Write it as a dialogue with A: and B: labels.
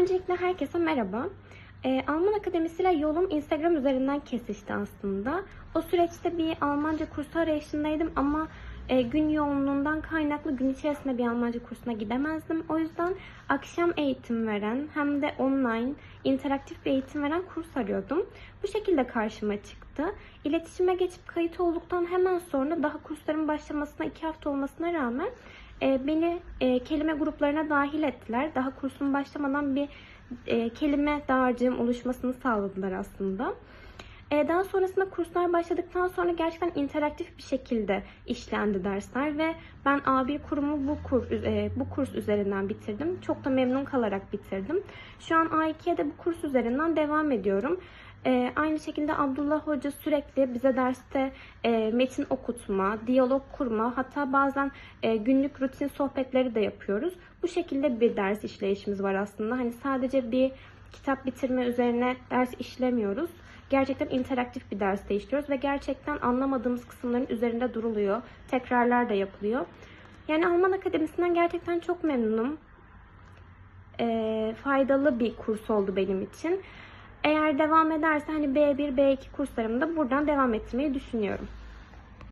A: Öncelikle herkese merhaba. Ee, Alman Akademisi ile yolum Instagram üzerinden kesişti aslında. O süreçte bir Almanca kursu arayışındaydım ama e, gün yoğunluğundan kaynaklı gün içerisinde bir Almanca kursuna gidemezdim. O yüzden akşam eğitim veren hem de online interaktif bir eğitim veren kurs arıyordum. Bu şekilde karşıma çıktı. İletişime geçip kayıt olduktan hemen sonra daha kursların başlamasına iki hafta olmasına rağmen e, beni e, kelime gruplarına dahil ettiler. Daha kursum başlamadan bir e, kelime dağarcığım oluşmasını sağladılar aslında. E, daha sonrasında kurslar başladıktan sonra gerçekten interaktif bir şekilde işlendi dersler ve ben A1 kurumu bu, kur, bu kurs üzerinden bitirdim. Çok da memnun kalarak bitirdim. Şu an A2'ye de bu kurs üzerinden devam ediyorum. E, aynı şekilde Abdullah Hoca sürekli bize derste e, metin okutma, diyalog kurma, hatta bazen e, günlük rutin sohbetleri de yapıyoruz. Bu şekilde bir ders işleyişimiz var aslında. Hani sadece bir kitap bitirme üzerine ders işlemiyoruz. Gerçekten interaktif bir ders işliyoruz ve gerçekten anlamadığımız kısımların üzerinde duruluyor. Tekrarlar da yapılıyor. Yani Alman Akademisi'nden gerçekten çok memnunum. E, faydalı bir kurs oldu benim için. Eğer devam ederse hani B1, B2 kurslarımı da buradan devam ettirmeyi düşünüyorum.